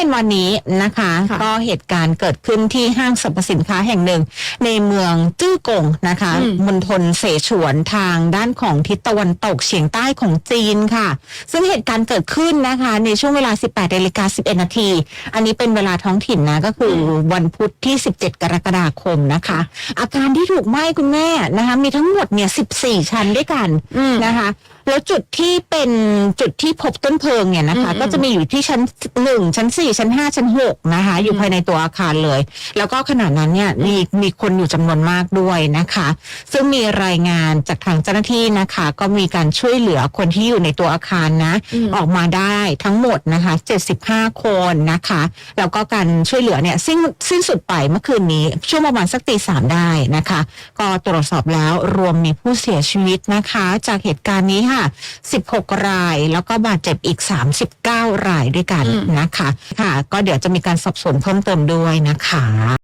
ย็นวันนี้นะคะค่ะก็เหตุการณ์เกิดขึ้นที่ห้างสรรพสินค้าแห่งหนึ่ง ในเมืองจื้อกงนะคะอืมมณฑลเสฉวนทางด้านของทิศตะวันตกเฉียงใต้ของจีนค่ะ ซึ่งเหตุการณ์เกิดขึ้นนะคะ ในช่วงเวลา 18นาฬิกา11 นาที อันนี้เป็นเวลาท้องถิ่นนะก็คือวันพุธที่ 17 กรกฎาคมนะคะ อาการที่ถูกไหม้คุณแม่นะคะ มีทั้งหมดเนี่ย 14 ชั้นด้วยกันอืมนะคะแล้วจุดที่เป็นจุดที่พบต้นเพลิงเนี่ยนะคะอืมก็จะมีอยู่ที่ชั้นหนึ่งชั้นสี่ชั้นห้าชั้นหกนะคะ อยู่ภายในตัวอาคารเลย แล้วก็ขณะนั้นเนี่ยมีมีคนอยู่จำนวนมากด้วยนะคะ ซึ่งมีรายงานจากทางเจ้าหน้าที่นะคะ ก็มีการช่วยเหลือคนที่อยู่ในตัวอาคารนะอืมออกมาได้ทั้งหมดนะคะ75คนนะคะ แล้วก็การช่วยเหลือเนี่ยสิ้นสิ้นสุดไปเมื่อคืนนี้ ช่วงประมาณสักตีสามได้นะคะ ก็ตรวจสอบแล้วรวมมีผู้เสียชีวิตนะคะ จากเหตุการณ์นี้ค่ะ 16 ราย แล้วก็บาดเจ็บอีก 39 รายด้วยกันอืมนะคะ ค่ะ ก็เดี๋ยวจะมีการสอบสวนเพิ่มเติมด้วยนะคะ